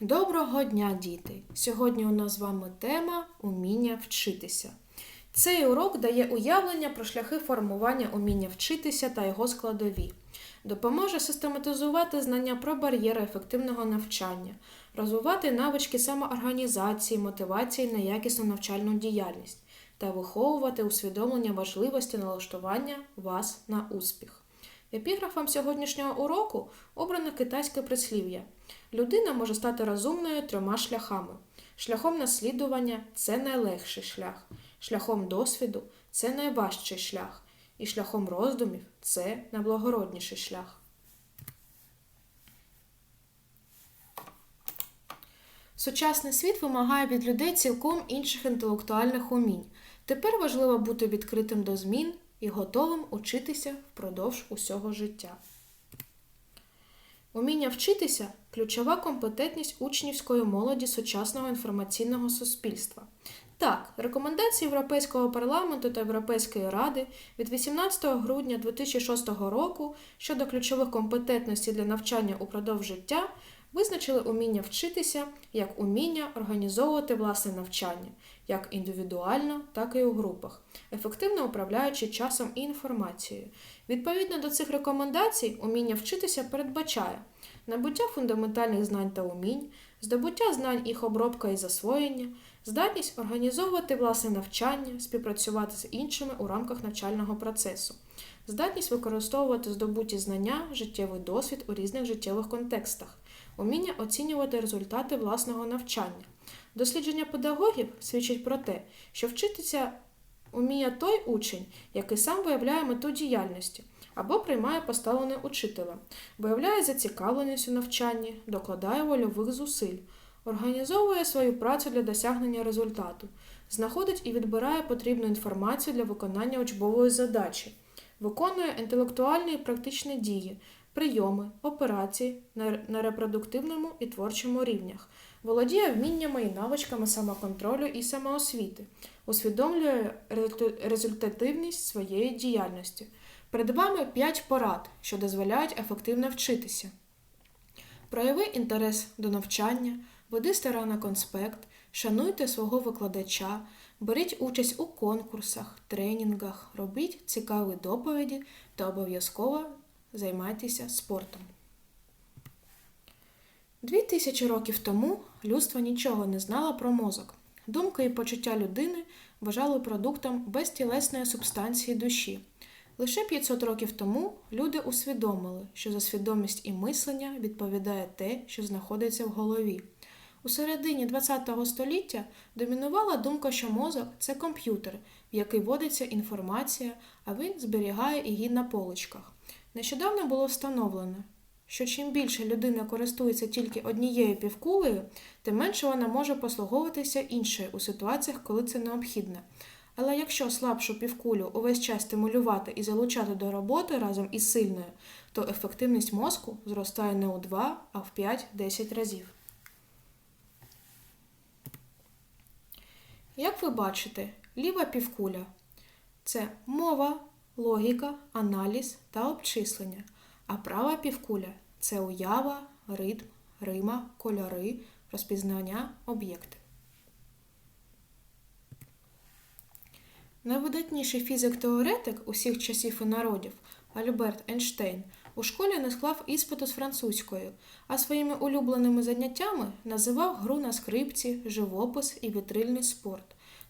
Доброго дня, діти! Сьогодні у нас з вами тема уміння вчитися. Цей урок дає уявлення про шляхи формування уміння вчитися та його складові, допоможе систематизувати знання про бар'єри ефективного навчання, розвивати навички самоорганізації, мотивації на якісну навчальну діяльність та виховувати усвідомлення важливості налаштування вас на успіх. Епіграфом сьогоднішнього уроку обрано китайське прислів'я. Людина може стати розумною трьома шляхами. Шляхом наслідування це найлегший шлях, шляхом досвіду це найважчий шлях, і шляхом роздумів це найблагородніший шлях. Сучасний світ вимагає від людей цілком інших інтелектуальних умінь. Тепер важливо бути відкритим до змін і готовим учитися впродовж усього життя. Уміння вчитися ключова компетентність учнівської молоді сучасного інформаційного суспільства. Так, рекомендації Європейського парламенту та Європейської ради від 18 грудня 2006 року щодо ключових компетентностей для навчання упродовж життя визначили уміння вчитися як уміння організовувати власне навчання, як індивідуально, так і у групах, ефективно управляючи часом і інформацією. Відповідно до цих рекомендацій, уміння вчитися передбачає набуття фундаментальних знань та умінь, здобуття знань їх обробка і засвоєння, здатність організовувати власне навчання, співпрацювати з іншими у рамках навчального процесу, здатність використовувати здобуті знання, життєвий досвід у різних життєвих контекстах, уміння оцінювати результати власного навчання. Дослідження педагогів свідчить про те, що вчитися уміє той учень, який сам виявляє мету діяльності або приймає поставлене учителя, виявляє зацікавленість у навчанні, докладає вольових зусиль, організовує свою працю для досягнення результату, знаходить і відбирає потрібну інформацію для виконання учбової задачі, виконує інтелектуальні і практичні дії, прийоми, операції на репродуктивному і творчому рівнях, володіє вміннями і навичками самоконтролю і самоосвіти, усвідомлює результативність своєї діяльності. Перед вами 5 порад, що дозволяють ефективно вчитися. Прояви інтерес до навчання, веди старанно конспект, шануйте свого викладача, беріть участь у конкурсах, тренінгах, робіть цікаві доповіді та обов'язково займайтеся спортом. Дві тисячі років тому людство нічого не знало про мозок. Думки і почуття людини вважали продуктом безтілесної субстанції душі. Лише 500 років тому люди усвідомили, що за свідомість і мислення відповідає те, що знаходиться в голові. У середині ХХ століття домінувала думка, що мозок це комп'ютер, в який вводиться інформація, а він зберігає її на поличках. Нещодавно було встановлено, що чим більше людина користується тільки однією півкулею, тим менше вона може послуговуватися іншою у ситуаціях, коли це необхідно. Але якщо слабшу півкулю увесь час стимулювати і залучати до роботи разом із сильною, то ефективність мозку зростає не у 2, а в 5-10 разів. Як ви бачите, ліва півкуля це мова, логіка, аналіз та обчислення, а права півкуля це уява, ритм, рима, кольори, розпізнання об'єкти. Найвидатніший фізик-теоретик усіх часів і народів Альберт Ейнштейн у школі не склав іспиту з французькою, а своїми улюбленими заняттями називав гру на скрипці, живопис і вітрильний спорт.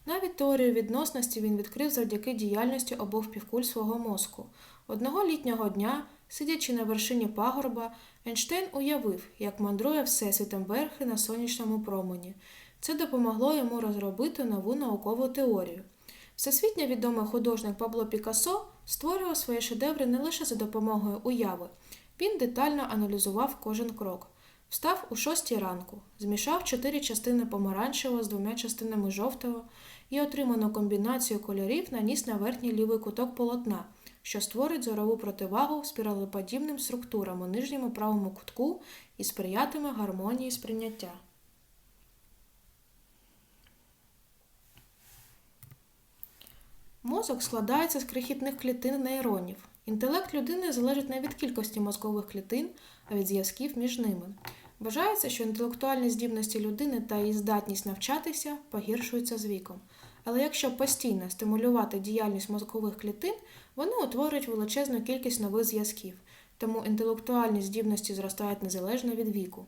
Навіть теорію відносності він відкрив завдяки діяльності обох півкуль свого мозку. Одного літнього дня, сидячи на вершині пагорба, Ейнштейн уявив, як мандрує всесвітом верхи на сонячному промені. Це допомогло йому розробити нову наукову теорію. Всесвітньо відомий художник Пабло Пікассо створював свої шедеври не лише за допомогою уяви. Він детально аналізував кожен крок. Встав у шостій ранку, змішав чотири частини помаранчевого з двома частинами жовтого і отриману комбінацію кольорів наніс на верхній лівий куток полотна, що створить зорову противагу спіралеподібним структурам у нижньому правому кутку і сприятиме гармонії сприйняття. Мозок складається з крихітних клітин нейронів. Інтелект людини залежить не від кількості мозкових клітин, а від зв'язків між ними. Вважається, що інтелектуальні здібності людини та її здатність навчатися погіршуються з віком. Але якщо постійно стимулювати діяльність мозкових клітин, вони утворюють величезну кількість нових зв'язків, тому інтелектуальні здібності зростають незалежно від віку.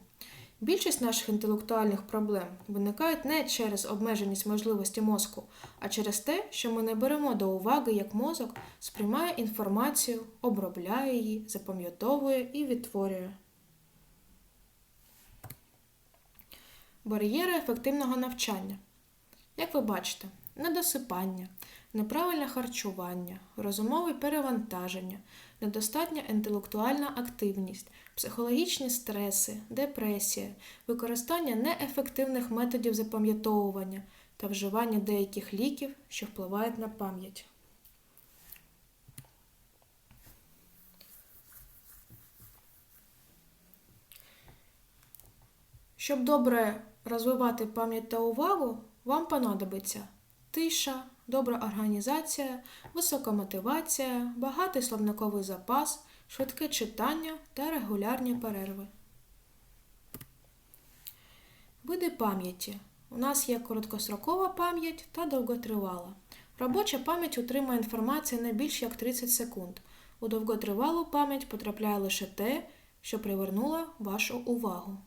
Більшість наших інтелектуальних проблем виникають не через обмеженість можливості мозку, а через те, що ми не беремо до уваги, як мозок сприймає інформацію, обробляє її, запам'ятовує і відтворює. Бар'єри ефективного навчання. Як ви бачите, недосипання, неправильне харчування, розумове перевантаження, недостатня інтелектуальна активність, психологічні стреси, депресія, використання неефективних методів запам'ятовування та вживання деяких ліків, що впливають на пам'ять. Щоб добре розвивати пам'ять та увагу, вам понадобиться тиша, добра організація, висока мотивація, багатий словниковий запас, швидке читання та регулярні перерви. Види пам'яті. У нас є короткострокова пам'ять та довготривала. Робоча пам'ять утримує інформацію не більш як 30 секунд. У довготривалу пам'ять потрапляє лише те, що привернуло вашу увагу.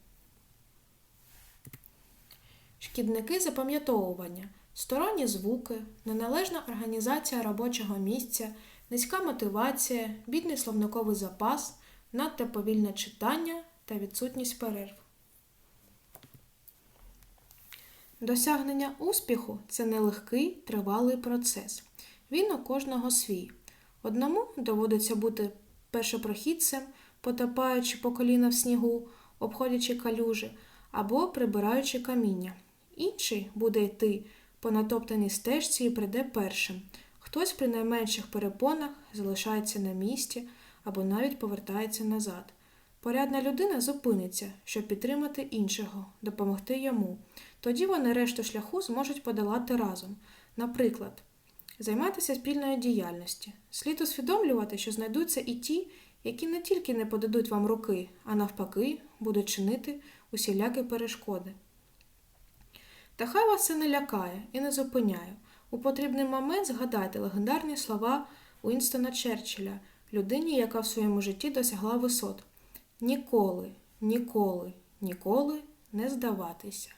Шкідники запам'ятовування, сторонні звуки, неналежна організація робочого місця, низька мотивація, бідний словниковий запас, надто повільне читання та відсутність перерв. Досягнення успіху це нелегкий тривалий процес. Він у кожного свій. Одному доводиться бути першопрохідцем, потопаючи по коліна в снігу, обходячи калюжі або прибираючи каміння. Інший буде йти по натоптаній стежці і прийде першим. Хтось при найменших перепонах залишається на місці або навіть повертається назад. Порядна людина зупиниться, щоб підтримати іншого, допомогти йому. Тоді вони решту шляху зможуть подолати разом. Наприклад, займатися спільною діяльністю. Слід усвідомлювати, що знайдуться і ті, які не тільки не подадуть вам руки, а навпаки, будуть чинити усілякі перешкоди. Та хай вас це не лякає і не зупиняє. У потрібний момент згадайте легендарні слова Уінстона Черчилля, людині, яка в своєму житті досягла висот. Ніколи, ніколи, ніколи не здаватися.